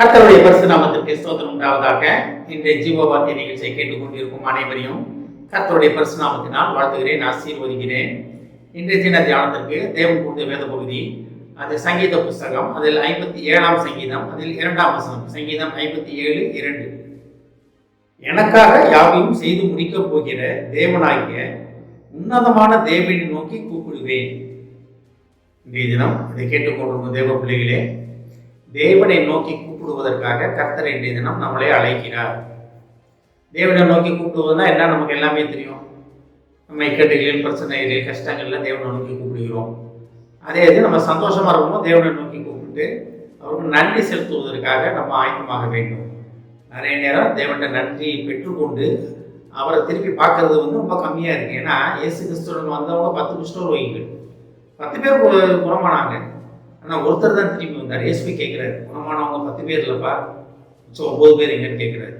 கர்த்தருடைய பரிசு நாமத்திற்கு ஸ்தோத்திரம். உண்டாவதாக இன்றைய ஜீவவார்த்தை நிகழ்ச்சியை கேட்டுக்கொண்டிருக்கும் அனைவரையும் கர்த்தருடைய பரிசு நாமத்தினால் வாழ்த்துகிறேன் ஆசீர்வதிக்கிறேன். இன்றைய தின தியானத்திற்கு தேவன் கொடுத்த வேத பகுதி அது சங்கீத புஸ்தகம் அதில் ஐம்பத்தி ஏழாம் சங்கீதம் அதில் இரண்டாம் வசனம் சங்கீதம் ஐம்பத்தி ஏழு இரண்டு. எனக்காக யாவையும் செய்து முடிக்கப் போகிற தேவனாகிய உன்னதமான தேவனை நோக்கி கூப்பிடுவேன். இன்றைய தினம் இதை கேட்டுக்கொண்டிருக்கும் தேவ பிள்ளைகளே தேவனை நோக்கி கூப்பிடுவதற்காக கர்த்தர் இன்றைய தினம் நம்மளே அழைக்கிறார். தேவனை நோக்கி கூப்பிடுவதுனா என்ன? நமக்கு எல்லாமே தெரியும். நம்ம இக்கட்டுகளில் பிரச்சனைகளில் கஷ்டங்களில் தேவனை நோக்கி கூப்பிடுகிறோம். அதே இது நம்ம சந்தோஷமாக இருக்கணும் தேவனை நோக்கி கூப்பிட்டு அவருக்கு நன்றி செலுத்துவதற்காக நம்ம ஆயத்தமாக வேண்டும். நிறைய நேரம் தேவன்கிட்ட நன்றி பெற்றுக்கொண்டு அவரை திருப்பி பார்க்கறது வந்து ரொம்ப கம்மியாக இருக்குது ஏன்னா இயேசு கிறிஸ்துவன் வந்தவங்க பத்து குஷ்டரோகிகள் பத்து பேர் குணமானாங்க. ஆனால் ஒருத்தர் தான் திரும்பி வந்தார் ஏசுபி கேட்குறாரு குணமானவங்க பத்து பேர் இல்லைப்பா. ஸோ ஒம்பது பேர் எங்கன்னு கேட்குறாரு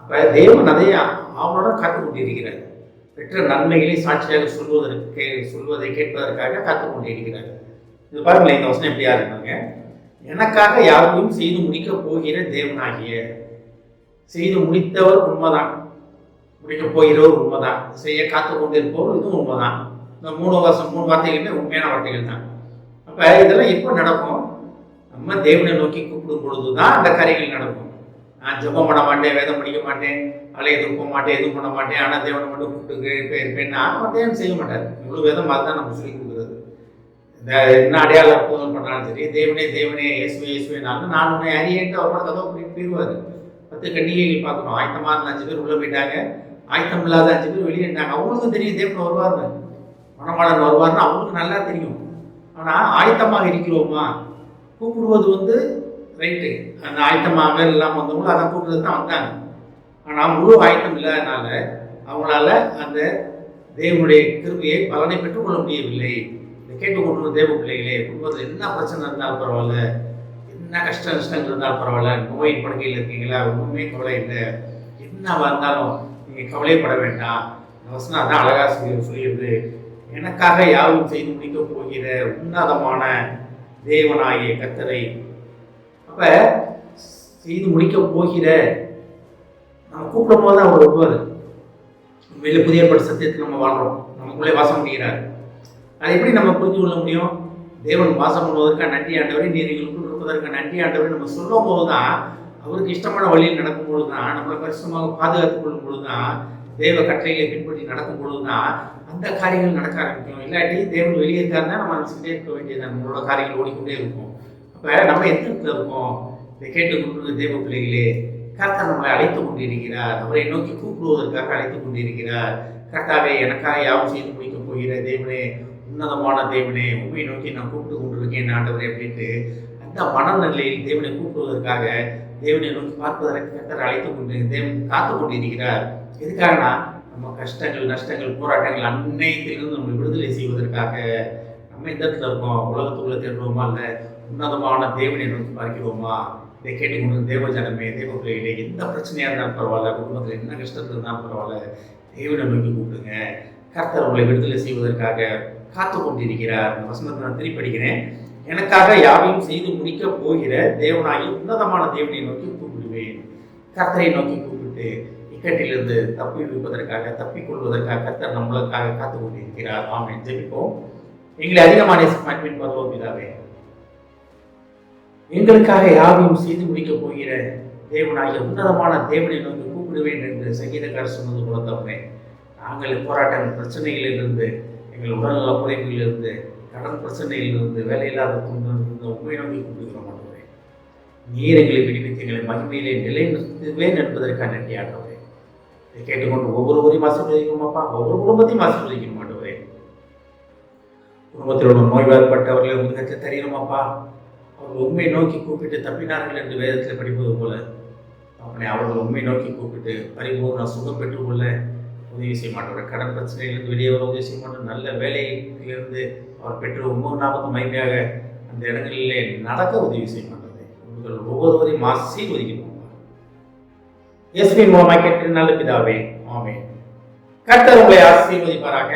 அப்போ தேவன் அதை அவனோட காத்து கொண்டிருக்கிறார் பெற்ற நன்மைகளை சாட்சியாக சொல்வதற்கு சொல்வதை கேட்பதற்காக காத்து கொண்டிருக்கிறார் இது பாருங்களேன் இந்த வசனம் எப்படியா இருந்தாங்க எனக்காக யாருக்கும் செய்து முடிக்க போகிற தேவனாகிய. செய்து முடித்தவர் உண்மைதான். முடிக்க போகிறவர் உண்மைதான். செய்ய காத்து கொண்டிருப்பவர் இதுவும் உண்மைதான். இந்த மூணு வருஷம் மூணு வார்த்தைகளுமே உண்மையான வார்த்தைகள் தான். அப்போ இதெல்லாம் எப்போ நடக்கும். நம்ம தேவனை நோக்கி கூப்பிடும் பொழுது தான் அந்த காரியங்கள் நடக்கும். நான் ஜெபம் பண்ண மாட்டேன் வேதம் படிக்க மாட்டேன் அலை எதுவும் போக மாட்டேன் எதுவும் பண்ண மாட்டேன். ஆனால் தேவனை மட்டும் கூப்பிட்டு இருப்பேன்னா நான் தேவன் செய்ய மாட்டார் முழு வேதம் அதுதான் நம்ம சொல்லி கொடுக்குறது. இந்த என்ன அடையாள அற்புதம் பண்ணாலும் சரி தேவனே தேவனே இயேசுவே இயேசுவே நான் நான் உன்னை அறியேன்ட்டு அவரோட கதவை போய் போயிடுவார் பத்து கண்ணிகைகள் பார்க்குறோம் ஆயத்தமாக இருந்த அஞ்சு பேர் உள்ளே போயிட்டாங்க. ஆயத்தம் இல்லாத அஞ்சு பேர் வெளியே இருந்தாங்க அவங்களுக்கும் தெரியும் தேவன் வருவார்னு மணமாளன் வருவார்னு அவங்களுக்கு நல்லா தெரியும். ஆனால் ஆயத்தமாக இருக்கிறோமா? கூப்பிடுவது வந்து ரைட்டு அந்த ஆயத்தமாக எல்லாம் வந்தவங்களும் அதை கூப்பிடுறது தான் வந்தாங்க. ஆனால் முழு ஆயத்தம் இல்லாதனால அவங்களால அந்த தேவனுடைய கிருபையை பலனை பெற்றுக்கொள்ள முடியவில்லை. இந்த கேட்டுக்கொண்டு தேவ பிள்ளைகளே குடும்பத்தில் என்ன பிரச்சனை இருந்தாலும் பரவாயில்ல. என்ன கஷ்ட நஷ்டங்கள் இருந்தாலும் பரவாயில்ல. நோய் படுக்கையில் இருக்கீங்களா? ஒன்றுமே கவலை இல்லை. என்ன வந்தாலும் நீங்கள் கவலைப்பட வேண்டாம். இந்த வசனம் அதான் அழகாக சொல்லி சொல்லிடுது எனக்காக யாவும் செய்து முடிக்கப் போகிற உன்னதமான தேவனாகிய கத்தரை அப்ப செய்து முடிக்கப் போகிற நம்ம கூப்பிடும் போது தான் அவர் வருவார். உண்மையில புதிய ஏற்பாடு சத்தியத்தில் நம்ம வாழ்றோம். நமக்குள்ளே வாசம் பண்ணுகிறார் அதை எப்படி நம்ம புரிந்து கொள்ள முடியும்? தேவன் வாசம் பண்ணுவதற்காக நன்றி ஆண்டவரை நீர் எங்களுக்குள் இருப்பதற்கு நன்றி ஆண்டவரை. நம்ம சொல்லும் போது தான் அவருக்கு இஷ்டமான வழியில் நடக்கும் பொழுது தான் நம்மளை கஷ்டமாக பாதுகாத்துக் கொள்ளும் பொழுது தான் தேவ கட்டளைகளை பின்பற்றி நடக்கும் பொழுதுதான் அந்த காரியங்கள் நடக்க ஆரம்பிக்கும். இல்லாட்டி தேவன் வெளியே இருக்காருன்னா நம்ம நினச்சிக்கிட்டே இருக்க வேண்டியது நம்மளோட காரியங்கள் ஓடிக்கொண்டே இருக்கும். அப்போ நம்ம எந்த இடத்துல இருக்கோம்? இதை கேட்டுக்கொண்டு தேவ பிள்ளைகளே கர்த்தர் நம்மளை அழைத்து கொண்டிருக்கிறார். அவரை நோக்கி கூப்பிடுவதற்காக அழைத்து கொண்டிருக்கிறார். கர்த்தாவே எனக்காக யாவும் செய்து முடிக்கப் போகிற தேவனே உன்னதமான தேவனே உண்மை நோக்கி நான் கூப்பிட்டு கொண்டிருக்கேன் ஆண்டவரே அப்படின்ட்டு அந்த மனநிலையில் தேவனை கூப்பிடுவதற்காக தேவனை நோக்கி பார்ப்பதற்கு கர்த்தர் அழைத்து கொண்டு தேவன் காத்து கொண்டிருக்கிறார். எதுக்காகனா நம்ம கஷ்டங்கள் நஷ்டங்கள் போராட்டங்கள் அன்னைத்திலிருந்து நம்மளை விடுதலை செய்வதற்காக நம்ம இந்த இடத்துல இருக்கோம்? உலகத்துக்குள்ள தேடுவோமா இல்லை உன்னதமான தேவனை நோக்கி பார்க்கிறோமா? இதை கேட்டுக்கொண்டு தேவ ஜனமே தேவ பிள்ளைகளே எந்த பிரச்சனையாக இருந்தாலும் பரவாயில்ல குடும்பத்தில் என்ன கஷ்டத்தில் இருந்தாலும் பரவாயில்ல தேவனை நோக்கி கூப்பிடுங்க. கர்த்தர் உங்களை விடுதலை செய்வதற்காக காத்து கொண்டிருக்கிறார் இந்த வசனத்தை நான் திருப்பி படிக்கிறேன். எனக்காக யாவையும் செய்து முடிக்க போகிற தேவனாகி உன்னதமான தேவனை நோக்கி கூப்பிடுவேன். கர்த்தரை நோக்கி கூப்பிட்டு இக்கட்டிலிருந்து தப்பி இருப்பதற்காக தப்பிக்கொள்வதற்காக கத்தர் நம்மளுக்காக காத்து கொண்டிருக்கிறார் ஆமென். ஜெபிப்போம். எங்களை அதிகமான நேசிக்கும் பருவம் பிதாவே. எங்களுக்காக யாவையும் செய்து முடிக்கப் போகிற தேவனாகிய உன்னதமான தேவனை நோக்கி கூப்பிடுவேன் என்று சங்கீதக்காரர் சொன்னது போல தவறே நாங்கள் போராட்டங்கள் பிரச்சனைகளிலிருந்து எங்கள் உடல்நல குறைகளிலிருந்து கடன் பிரச்சனையிலிருந்து வேலையில்லாத துன்பத்திலிருந்து உண்மை நோக்கி கூப்பிடுகிறோம் நீர் எங்களை விடுவித்து எங்களை மகிமையிலே நிலைநிறுத்துவேன் என்பதற்காக நன்றி ஆண்டவரே கேட்டுக்கொண்டு ஒவ்வொருவரையும் ஆசீர்வதிக்கணும் அப்பா. ஒவ்வொரு குடும்பத்தையும் ஆசீர்வதிக்கணும் ஆண்டவரே. குடும்பத்தில் உள்ள நோய்வாய்ப்பட்டவர்களை உலகத்தை தெரியணுமாப்பா அவர்கள் உண்மை நோக்கி கூப்பிட்டு தப்பினார்கள் என்று வேதத்தில் படிப்பது போல அப்படி அவர்கள் உண்மை நோக்கி கூப்பிட்டு பரிபூர்ண சுகம் பெற்றுக்கொள்ள உதவி செய்ய மாட்டவர் கடன் பிரச்சனையிலிருந்து வெளியே வர உதவி செய்ய மாட்டோம். நல்ல வேலையிலிருந்து அவர் பெற்று ஒவ்வொரு நாமத்தும் மகிமையாக அந்த இடங்களிலே நடக்க உதவி செய்ய மாட்டது உங்கள் ஒவ்வொருவரையும் ஆசீர்வதிக்கணும். இயேசுவின் மூலமாக கேட்டு நல்ல பிதாவே. ஆமே கர்த்தர் உங்களை ஆசீர்வதிப்பாராக.